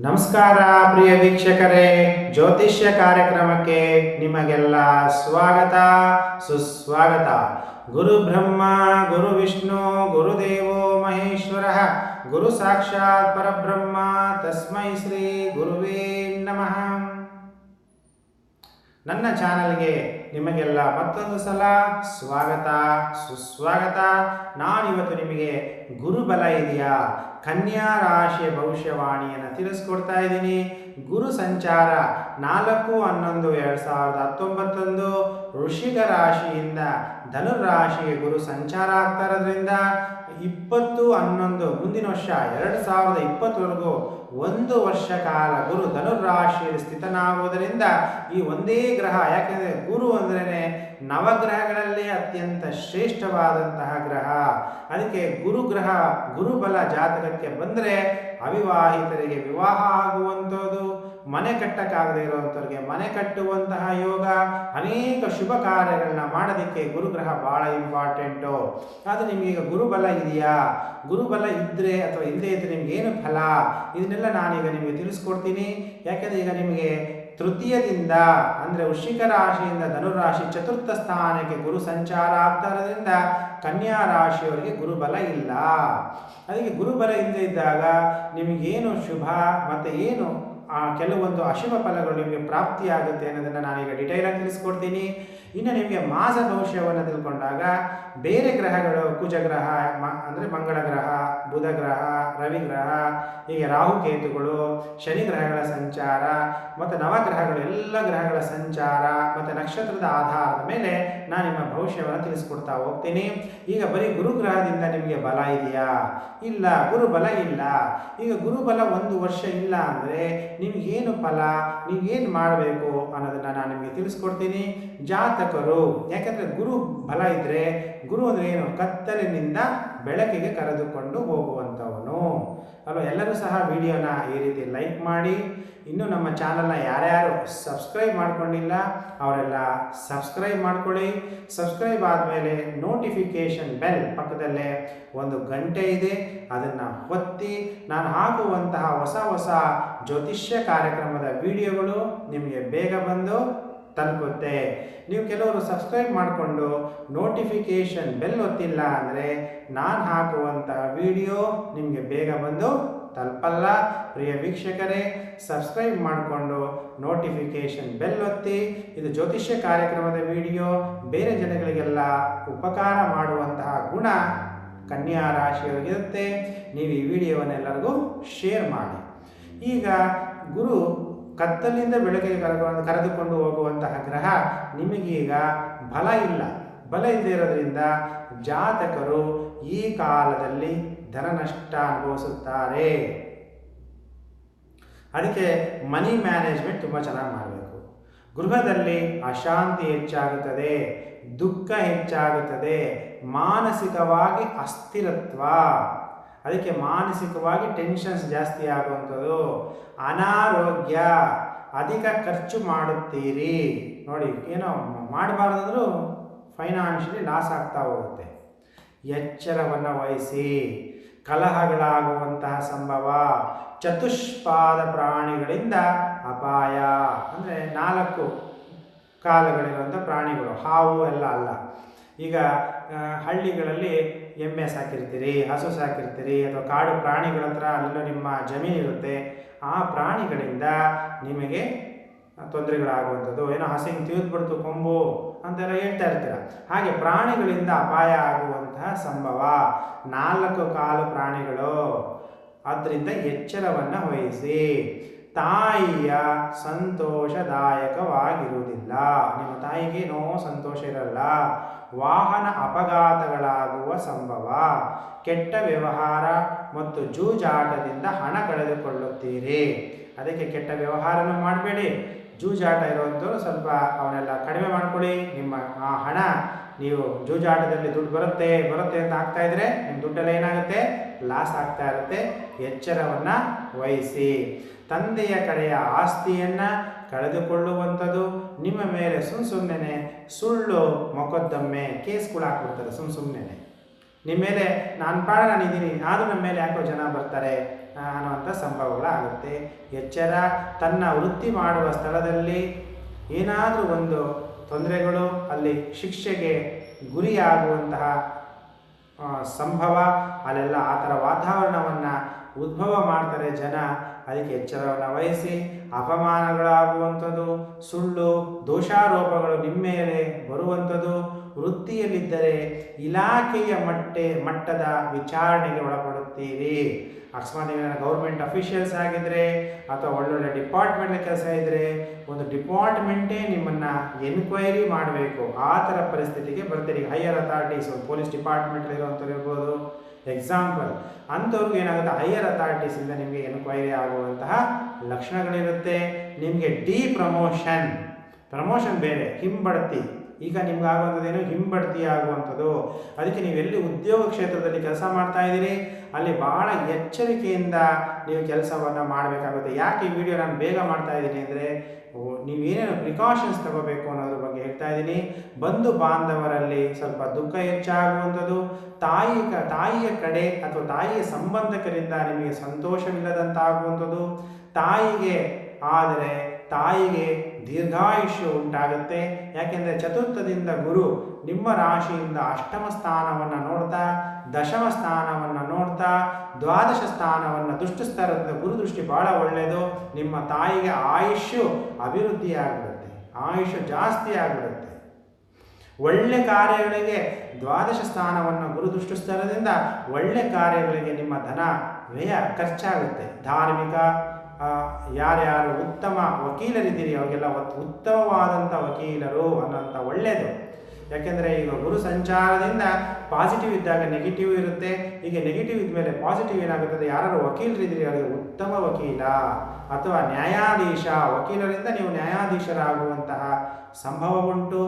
ನಮಸ್ಕಾರ ಪ್ರಿಯ ವೀಕ್ಷಕರೇ, ಜ್ಯೋತಿಷ್ಯ ಕಾರ್ಯಕ್ರಮಕ್ಕೆ ನಿಮಗೆಲ್ಲ ಸ್ವಾಗತ, ಸುಸ್ವಾಗತ. ಗುರು ಬ್ರಹ್ಮ, ಗುರು ವಿಷ್ಣು ಗುರುದೇವೋ ಮಹೇಶ್ವರ, ಗುರು ಸಾಕ್ಷಾತ್ ಪರಬ್ರಹ್ಮ, ತಸ್ಮೈ ಶ್ರೀ ಗುರುವೇ ನಮಃ. ನನ್ನ ಚಾನಲ್ಗೆ ನಿಮಗೆಲ್ಲ ಮತ್ತೊಂದು ಸಲ ಸ್ವಾಗತ, ಸುಸ್ವಾಗತ. ನಾನಿವತ್ತು ನಿಮಗೆ ಗುರುಬಲ ಇದೆಯಾ? ಕನ್ಯಾ ರಾಶಿಯ ಭವಿಷ್ಯವಾಣಿಯನ್ನು ತಿಳಿಸ್ಕೊಡ್ತಾ ಇದ್ದೀನಿ. ಗುರು ಸಂಚಾರ ನಾಲ್ಕು, ಹನ್ನೊಂದು, ಎರಡು ಸಾವಿರದ ಹತ್ತೊಂಬತ್ತೊಂದು. ಋಷಿಕ ರಾಶಿಯಿಂದ ಧನುರಾಶಿಗೆ ಗುರು ಸಂಚಾರ ಆಗ್ತಾ ಇರೋದ್ರಿಂದ ಇಪ್ಪತ್ತು ಹನ್ನೊಂದು, ಮುಂದಿನ ವರ್ಷ ಎರಡು ಸಾವಿರದ ಇಪ್ಪತ್ತವರೆಗೂ ಒಂದು ವರ್ಷ ಕಾಲ ಗುರು ಧನುರಾಶಿಯಲ್ಲಿ ಸ್ಥಿತನಾಗುವುದರಿಂದ ಈ ಒಂದೇ ಗ್ರಹ, ಯಾಕೆಂದರೆ ಗುರು ಅಂದ್ರೇ ನವಗ್ರಹಗಳಲ್ಲಿ ಅತ್ಯಂತ ಶ್ರೇಷ್ಠವಾದಂತಹ ಗ್ರಹ. ಅದಕ್ಕೆ ಗುರುಗ್ರಹ, ಗುರುಬಲ ಜಾತಕಕ್ಕೆ ಬಂದರೆ ಅವಿವಾಹಿತರಿಗೆ ವಿವಾಹ ಆಗುವಂಥದ್ದು, ಮನೆ ಕಟ್ಟಕ್ಕಾಗದೇ ಇರುವಂಥವ್ರಿಗೆ ಮನೆ ಕಟ್ಟುವಂತಹ ಯೋಗ, ಅನೇಕ ಶುಭ ಕಾರ್ಯಗಳನ್ನ ಮಾಡೋದಕ್ಕೆ ಗುರುಗ್ರಹ ಭಾಳ ಇಂಪಾರ್ಟೆಂಟು ಅದು ನಿಮಗೀಗ ಗುರುಬಲ ಇದೆಯಾ? ಗುರುಬಲ ಇದ್ರೆ ಅಥವಾ ಇಲ್ಲದೇ ಇದ್ದರೆ ನಿಮ್ಗೆ ಏನು ಫಲ? ಇದನ್ನೆಲ್ಲ ನಾನೀಗ ನಿಮಗೆ ತಿಳಿಸ್ಕೊಡ್ತೀನಿ. ಯಾಕೆಂದರೆ ಈಗ ನಿಮಗೆ ತೃತೀಯದಿಂದ, ಅಂದರೆ ವೃಶ್ಚಿಕ ರಾಶಿಯಿಂದ ಧನುರಾಶಿ ಚತುರ್ಥ ಸ್ಥಾನಕ್ಕೆ ಗುರು ಸಂಚಾರ ಆಗ್ತಾ ಕನ್ಯಾ ರಾಶಿಯವರಿಗೆ ಗುರುಬಲ ಇಲ್ಲ. ಅದಕ್ಕೆ ಗುರುಬಲ ಇಲ್ಲದೆ ಇದ್ದಾಗ ನಿಮಗೇನು ಶುಭ ಮತ್ತು ಏನು, ಆ, ಕೆಲವೊಂದು ಅಶುಭ ಫಲಗಳು ನಿಮಗೆ ಪ್ರಾಪ್ತಿಯಾಗುತ್ತೆ ಅನ್ನೋದನ್ನು ನಾನೀಗ ಡಿಟೈಲಾಗಿ ತಿಳಿಸ್ಕೊಡ್ತೀನಿ. ಇನ್ನು ನಿಮಗೆ ಮಾಸ ಭವಿಷ್ಯವನ್ನು ತಿಳ್ಕೊಂಡಾಗ ಬೇರೆ ಗ್ರಹಗಳು ಕುಜಗ್ರಹ ಮ, ಅಂದರೆ ಮಂಗಳ ಗ್ರಹ, ಬುಧ ಗ್ರಹ ರವಿ ಗ್ರಹ ಹೀಗೆ ರಾಹುಕೇತುಗಳು ಶನಿ ಗ್ರಹಗಳ ಸಂಚಾರ, ಮತ್ತು ನವಗ್ರಹಗಳು, ಎಲ್ಲ ಗ್ರಹಗಳ ಸಂಚಾರ, ಮತ್ತು ನಕ್ಷತ್ರದ ಆಧಾರದ ಮೇಲೆ ನಾನು ನಿಮ್ಮ ಭವಿಷ್ಯವನ್ನು ತಿಳಿಸ್ಕೊಡ್ತಾ ಹೋಗ್ತೀನಿ. ಈಗ ಬರೀ ಗುರುಗ್ರಹದಿಂದ ನಿಮಗೆ ಬಲ ಇದೆಯಾ? ಇಲ್ಲ, ಗುರುಬಲ ಇಲ್ಲ. ಈಗ ಗುರುಬಲ ಒಂದು ವರ್ಷ ಇಲ್ಲ ಅಂದರೆ ನಿಮಗೇನು ಫಲ ನೀವೇನು ಮಾಡಬೇಕು ಅನ್ನೋದನ್ನು ನಾನು ನಿಮಗೆ ತಿಳಿಸ್ಕೊಡ್ತೀನಿ. ಜಾತಕರು, ಯಾಕಂದರೆ ಗುರು ಬಲ ಇದ್ದರೆ ಗುರು ಅಂದರೆ ಏನು? ಕತ್ತಲಿನಿಂದ ಬೆಳಕಿಗೆ ಕರೆದುಕೊಂಡು ಹೋಗುವಂಥವನು. ಅಲ್ವಾ? ಎಲ್ಲರೂ ಸಹ ವಿಡಿಯೋನ ಈ ರೀತಿ ಲೈಕ್ ಮಾಡಿ. ಇನ್ನು ನಮ್ಮ ಚಾನಲ್ನ ಯಾರ್ಯಾರು ಸಬ್ಸ್ಕ್ರೈಬ್ ಮಾಡ್ಕೊಂಡಿಲ್ಲ, ಅವರೆಲ್ಲ ಸಬ್ಸ್ಕ್ರೈಬ್ ಮಾಡ್ಕೊಳ್ಳಿ. ಸಬ್ಸ್ಕ್ರೈಬ್ ಆದಮೇಲೆ ನೋಟಿಫಿಕೇಷನ್ ಬೆಲ್ ಪಕ್ಕದಲ್ಲೇ ಒಂದು ಗಂಟೆ ಇದೆ. ಅದನ್ನು ಒತ್ತಿ, ನಾನು ಹಾಕುವಂತಹ ಹೊಸ ಹೊಸ ಜ್ಯೋತಿಷ್ಯ ಕಾರ್ಯಕ್ರಮದ ವಿಡಿಯೋಗಳು ನಿಮಗೆ ಬೇಗ ಬಂದು ತಲುಪುತ್ತೆ ನೀವು ಕೆಲವರು ಸಬ್ಸ್ಕ್ರೈಬ್ ಮಾಡಿಕೊಂಡು ನೋಟಿಫಿಕೇಷನ್ ಬೆಲ್ ಒತ್ತಿಲ್ಲ ಅಂದರೆ ನಾನು ಹಾಕುವಂಥ ವಿಡಿಯೋ ನಿಮಗೆ ಬೇಗ ಬಂದು ತಲುಪಲ್ಲ. ಪ್ರಿಯ ವೀಕ್ಷಕರೇ ಸಬ್ಸ್ಕ್ರೈಬ್ ಮಾಡಿಕೊಂಡು ನೋಟಿಫಿಕೇಷನ್ ಬೆಲ್ ಒತ್ತಿ. ಇದು ಜ್ಯೋತಿಷ್ಯ ಕಾರ್ಯಕ್ರಮದ ವಿಡಿಯೋ ಬೇರೆ ಜನಗಳಿಗೆಲ್ಲ ಉಪಕಾರ ಮಾಡುವಂತಹ ಗುಣ ಕನ್ಯಾ ರಾಶಿಯವರಿಗಿರುತ್ತೆ. ನೀವು ಈ ವಿಡಿಯೋವನ್ನೆಲ್ಲರಿಗೂ ಶೇರ್ ಮಾಡಿ. ಈಗ ಗುರು ಕತ್ತಲಿಂದ ಬೆಳಕಿಗೆ ಕರೆದುಕೊಂಡು ಕರೆದುಕೊಂಡು ಹೋಗುವಂತಹ ಗ್ರಹ ನಿಮಗೀಗ ಬಲ ಇಲ್ಲ. ಬಲ ಇಲ್ಲದೆ ಇರೋದ್ರಿಂದ ಜಾತಕರು ಈ ಕಾಲದಲ್ಲಿ ಧನ ನಷ್ಟ ಅನುಭವಿಸುತ್ತಾರೆ. ಅದಕ್ಕೆ ಮನಿ ಮ್ಯಾನೇಜ್ಮೆಂಟ್ ತುಂಬ ಚೆನ್ನಾಗಿ ಮಾಡಬೇಕು. ಗೃಹದಲ್ಲಿ ಅಶಾಂತಿ ಹೆಚ್ಚಾಗುತ್ತದೆ, ದುಃಖ ಹೆಚ್ಚಾಗುತ್ತದೆ, ಮಾನಸಿಕವಾಗಿ ಅಸ್ಥಿರತ್ವ. ಅದಕ್ಕೆ ಮಾನಸಿಕವಾಗಿ ಟೆನ್ಷನ್ಸ್ ಜಾಸ್ತಿ ಆಗುವಂಥದ್ದು. ಅನಾರೋಗ್ಯ, ಅಧಿಕ ಖರ್ಚು ಮಾಡುತ್ತೀರಿ. ನೋಡಿ, ಏನೋ ಮಾಡಬಾರ್ದಂದ್ರೂ ಫೈನಾನ್ಷಿಯಲಿ ಲಾಸ್ ಆಗ್ತಾ ಹೋಗುತ್ತೆ. ಎಚ್ಚರವನ್ನು ವಹಿಸಿ. ಕಲಹಗಳಾಗುವಂತಹ ಸಂಭವ, ಚತುಷ್ಪಾದ ಪ್ರಾಣಿಗಳಿಂದ ಅಪಾಯ. ಅಂದರೆ ನಾಲ್ಕು ಕಾಲುಗಳಿರುವಂಥ ಪ್ರಾಣಿಗಳು, ಹಾವು ಎಲ್ಲ ಅಲ್ಲ. ಈಗ ಹಳ್ಳಿಗಳಲ್ಲಿ ಎಮ್ಮೆ ಸಾಕಿರ್ತೀರಿ, ಹಸು ಸಾಕಿರ್ತೀರಿ ಅಥವಾ ಕಾಡು ಪ್ರಾಣಿಗಳ ಹತ್ರ ಅಲ್ಲೂ ನಿಮ್ಮ ಜಮೀನು ಇರುತ್ತೆ, ಆ ಪ್ರಾಣಿಗಳಿಂದ ನಿಮಗೆ ತೊಂದರೆಗಳಾಗುವಂಥದ್ದು. ಏನೋ ಹಸಿಂಗ್ ತಿವಿದ್ಬಿಡ್ತು ಕೊಂಬು ಅಂತೆಲ್ಲ ಹೇಳ್ತಾ ಇರ್ತೀರ. ಹಾಗೆ ಪ್ರಾಣಿಗಳಿಂದ ಅಪಾಯ ಆಗುವಂತಹ ಸಂಭವ. ನಾಲ್ಕು ಕಾಲು ಪ್ರಾಣಿಗಳು. ಅದರಿಂದ ಎಚ್ಚರವನ್ನು ವಹಿಸಿ. ತಾಯಿಯ ಸಂತೋಷದಾಯಕವಾಗಿರುವುದಿಲ್ಲ. ನಿಮ್ಮ ತಾಯಿಗೆ ಸಂತೋಷ ಇರಲ್ಲ. ವಾಹನ ಅಪಘಾತಗಳಾಗುವ ಸಂಭವ. ಕೆಟ್ಟ ವ್ಯವಹಾರ ಮತ್ತು ಜೂಜಾಟದಿಂದ ಹಣ ಕಳೆದುಕೊಳ್ಳುತ್ತೀರಿ. ಅದಕ್ಕೆ ಕೆಟ್ಟ ವ್ಯವಹಾರನೂ ಮಾಡಬೇಡಿ. ಜೂಜಾಟ ಇರುವಂಥವ್ರು ಸ್ವಲ್ಪ ಅವನ್ನೆಲ್ಲ ಕಡಿಮೆ ಮಾಡ್ಕೊಳ್ಳಿ. ನಿಮ್ಮ ಆ ಹಣ ನೀವು ಜೂಜಾಟದಲ್ಲಿ ದುಡ್ಡು ಬರುತ್ತೆ ಬರುತ್ತೆ ಅಂತ ಆಗ್ತಾ ಇದ್ರೆ ನಿಮ್ಮ ದುಡ್ಡೆಲ್ಲ ಏನಾಗುತ್ತೆ? ಲಾಸ್ ಆಗ್ತಾ ಇರುತ್ತೆ. ಎಚ್ಚರವನ್ನು ವಹಿಸಿ. ತಂದೆಯ ಕಡೆಯ ಆಸ್ತಿಯನ್ನು ಕಳೆದುಕೊಳ್ಳುವಂಥದ್ದು ನಿಮ್ಮ ಮೇಲೆ ಸುಮ್ಮ ಸುಮ್ಮನೆ ಸುಳ್ಳು ಮೊಕದ್ದಮ್ಮೆ ಕೇಸ್ಗಳು ಹಾಕ್ಬಿಡ್ತಾರೆ ಸುಮ್ಮ ಸುಮ್ಮನೆ ನಿಮ್ಮ ಮೇಲೆ ನಾನು ಪಾಡ ನಾನಿದ್ದೀನಿ ಆದರೂ ನಮ್ಮ ಮೇಲೆ ಯಾಕೋ ಜನ ಬರ್ತಾರೆ ಅನ್ನುವಂಥ ಸಂಭವಗಳಾಗುತ್ತೆ ಎಚ್ಚರ, ತನ್ನ ವೃತ್ತಿ ಮಾಡುವ ಸ್ಥಳದಲ್ಲಿ ಏನಾದರೂ ಒಂದು ತೊಂದರೆಗಳು ಅಲ್ಲಿ ಶಿಕ್ಷೆಗೆ ಗುರಿಯಾಗುವಂತಹ ಸಂಭವ, ಅಲ್ಲೆಲ್ಲ ಆ ಥರ ವಾತಾವರಣವನ್ನು ಉದ್ಭವ ಮಾಡ್ತಾರೆ ಜನ. ಅದಕ್ಕೆ ಎಚ್ಚರವನ್ನು ವಹಿಸಿ, ಅಪಮಾನಗಳಾಗುವಂಥದ್ದು, ಸುಳ್ಳು, ದೋಷಾರೋಪಗಳು ನಿಮ್ಮ ಮೇಲೆ ಬರುವಂಥದ್ದು, ವೃತ್ತಿಯಲ್ಲಿದ್ದರೆ ಇಲಾಖೆಯ ಮಟ್ಟೆ, ಮಟ್ಟದ ವಿಚಾರಣೆಗೆ ಒಳಪಡುತ್ತೀರಿ. ಅಕಸ್ಮಾತ್ ನೀವು ಗೌರ್ಮೆಂಟ್ ಅಫಿಷಿಯಲ್ಸ್ ಆಗಿದ್ರೆ, ಅಥವಾ ಒಳ್ಳೊಳ್ಳೆ ಡಿಪಾರ್ಟ್ಮೆಂಟ್ ಕೆಲಸ ಇದ್ದರೆ ಒಂದು ಡಿಪಾರ್ಟ್ಮೆಂಟೇ ನಿಮ್ಮನ್ನು ಎನ್ಕ್ವೈರಿ ಮಾಡಬೇಕು. ಆ ಥರ ಪರಿಸ್ಥಿತಿಗೆ ಬರ್ತೀರಿ. ಹೈಯರ್ ಅಥಾರಿಟೀಸ್ ಪೊಲೀಸ್ ಡಿಪಾರ್ಟ್ಮೆಂಟ್ ಇರುವಂಥವ್ರು ಇರ್ಬೋದು. ಎಕ್ಸಾಂಪಲ್ ಅಂಥವ್ರಿಗೆ ಏನಾಗುತ್ತೆ? ಹೈಯರ್ ಅಥಾರಿಟೀಸಿಂದ ನಿಮಗೆ ಎನ್ಕ್ವೈರಿ ಆಗುವಂತಹ ಲಕ್ಷಣಗಳಿರುತ್ತೆ. ನಿಮಗೆ ಡಿ ಪ್ರಮೋಷನ್ ಪ್ರಮೋಷನ್ ಬೇರೆ. ಹಿಂಬಡ್ತಿ. ಈಗ ನಿಮ್ಗೆ ಆಗುವಂಥದ್ದೇನು? ಹಿಂಬಡ್ತಿ ಆಗುವಂಥದ್ದು. ಅದಕ್ಕೆ ನೀವೆಲ್ಲಿ ಉದ್ಯೋಗ ಕ್ಷೇತ್ರದಲ್ಲಿ ಕೆಲಸ ಮಾಡ್ತಾ ಇದ್ದೀರಿ? ಅಲ್ಲಿ ಬಹಳ ಎಚ್ಚರಿಕೆಯಿಂದ ನೀವು ಕೆಲಸವನ್ನು ಮಾಡಬೇಕಾಗುತ್ತೆ. ಯಾಕೆ ಈ ವಿಡಿಯೋ ನಾನು ಬೇಗ ಮಾಡ್ತಾ ಇದ್ದೀನಿ ಅಂದರೆ ನೀವೇನೇನು ಪ್ರಿಕಾಷನ್ಸ್ ತಗೋಬೇಕು ಅನ್ನೋದ್ರ ಬಗ್ಗೆ ಹೇಳ್ತಾ ಇದ್ದೀನಿ. ಬಂಧು ಬಾಂಧವರಲ್ಲಿ ಸ್ವಲ್ಪ ದುಃಖ ಹೆಚ್ಚಾಗುವಂಥದ್ದು. ತಾಯಿ ತಾಯಿಯ ಕಡೆ ಅಥವಾ ತಾಯಿಯ ಸಂಬಂಧಕರಿಂದ ನಿಮಗೆ ಸಂತೋಷವಿಲ್ಲದಂತಾಗುವಂಥದ್ದು. ತಾಯಿಗೆ ಆದರೆ ತಾಯಿಗೆ ದೀರ್ಘಾಯುಷ್ಯ ಉಂಟಾಗುತ್ತೆ. ಯಾಕೆಂದರೆ ಚತುರ್ಥದಿಂದ ಗುರು ನಿಮ್ಮ ರಾಶಿಯಿಂದ ಅಷ್ಟಮ ಸ್ಥಾನವನ್ನು ನೋಡ್ತಾ, ದಶಮ ಸ್ಥಾನವನ್ನು ನೋಡ್ತಾ, ದ್ವಾದಶ ಸ್ಥಾನವನ್ನು ದುಷ್ಟ ಗುರುದೃಷ್ಟಿ ಗುರು ದೃಷ್ಟಿ ಬಹಳ ಒಳ್ಳೆಯದು. ನಿಮ್ಮ ತಾಯಿಗೆ ಆಯುಷ್ಯು ಅಭಿವೃದ್ಧಿ ಆಯುಷ್ಯ ಜಾಸ್ತಿ ಆಗಿಬಿಡುತ್ತೆ. ಒಳ್ಳೆ ಕಾರ್ಯಗಳಿಗೆ ದ್ವಾದಶ ಸ್ಥಾನವನ್ನು ಗುರುದೃಷ್ಟ ಸ್ಥಾನದಿಂದ ಒಳ್ಳೆ ಕಾರ್ಯಗಳಿಗೆ ನಿಮ್ಮ ಧನ ವ್ಯಯ ಖರ್ಚಾಗುತ್ತೆ. ಧಾರ್ಮಿಕ ಯಾರ್ಯಾರು ಉತ್ತಮ ವಕೀಲರಿದ್ದೀರಿ, ಅವರಿಗೆಲ್ಲ ಉತ್ತಮವಾದಂಥ ವಕೀಲರು ಅನ್ನೋಂಥ ಒಳ್ಳೆಯದು. ಯಾಕೆಂದರೆ ಈಗ ಗುರು ಸಂಚಾರದಿಂದ ಪಾಸಿಟಿವ್ ಇದ್ದಾಗ ನೆಗೆಟಿವ್ ಇರುತ್ತೆ. ಈಗ ನೆಗೆಟಿವ್ ಇದ್ಮೇಲೆ ಪಾಸಿಟಿವ್ ಏನಾಗುತ್ತದೆ? ಯಾರು ವಕೀಲರಿದ್ದೀರಿ ಅವರಿಗೆ ಉತ್ತಮ ವಕೀಲ ಅಥವಾ ನ್ಯಾಯಾಧೀಶ. ವಕೀಲರಿಂದ ನೀವು ನ್ಯಾಯಾಧೀಶರಾಗುವಂತಹ ಸಂಭವ ಉಂಟು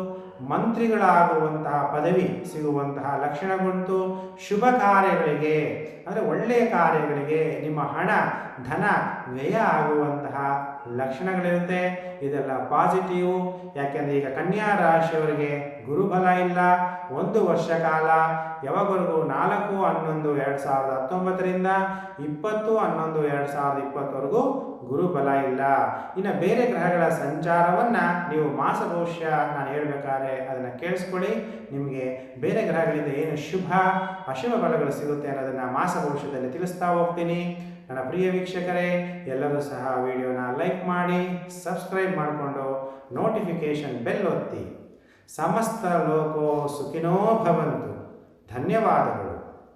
ಮಂತ್ರಿಗಳಾಗುವಂತಹ ಪದವಿ ಸಿಗುವಂತಹ ಲಕ್ಷಣಗುಂಟು ಶುಭ ಕಾರ್ಯಗಳಿಗೆ, ಅಂದರೆ ಒಳ್ಳೆಯ ಕಾರ್ಯಗಳಿಗೆ ನಿಮ್ಮ ಹಣ, ಧನ, ವ್ಯಯ ಆಗುವಂತಹ ಲಕ್ಷಣಗಳಿರುತ್ತೆ. ಇದೆಲ್ಲ ಪಾಸಿಟಿವ್ ಯಾಕೆಂದರೆ ಈಗ ಕನ್ಯಾ ರಾಶಿಯವರಿಗೆ ಗುರುಬಲ ಇಲ್ಲ. ಒಂದು ವರ್ಷ ಕಾಲ. ಯಾವಾಗವರೆಗೂ ನಾಲ್ಕು, ಹನ್ನೊಂದು, ಎರಡು ಸಾವಿರದ ಹತ್ತೊಂಬತ್ತರಿಂದ ಇಪ್ಪತ್ತು, ಹನ್ನೊಂದು, ಎರಡು ಸಾವಿರದ ಇಪ್ಪತ್ತವರೆಗೂ ಗುರುಬಲ ಇಲ್ಲ. ಇನ್ನು ಬೇರೆ ಗ್ರಹಗಳ ಸಂಚಾರವನ್ನು ನೀವು ಮಾಸ ನಾನು ಹೇಳಬೇಕಾದ್ರೆ ಅದನ್ನು ಕೇಳಿಸ್ಕೊಳ್ಳಿ. ನಿಮಗೆ ಬೇರೆ ಗ್ರಹಗಳಿಂದ ಏನು ಶುಭ, ಅಶುಭ ಬಲಗಳು ಸಿಗುತ್ತೆ ಅನ್ನೋದನ್ನು ಮಾಸ ತಿಳಿಸ್ತಾ ಹೋಗ್ತೀನಿ. ನನ್ನ ಪ್ರಿಯ ವೀಕ್ಷಕರೇ, ಎಲ್ಲರೂ ಸಹ ವಿಡಿಯೋನ ಲೈಕ್ ಮಾಡಿ, ಸಬ್ಸ್ಕ್ರೈಬ್ ಮಾಡಿಕೊಂಡು, ನೋಟಿಫಿಕೇಷನ್ ಬೆಲ್ ಒತ್ತಿ. సమస్త లోకో సుఖినో భవంతు. ధన్యవాదం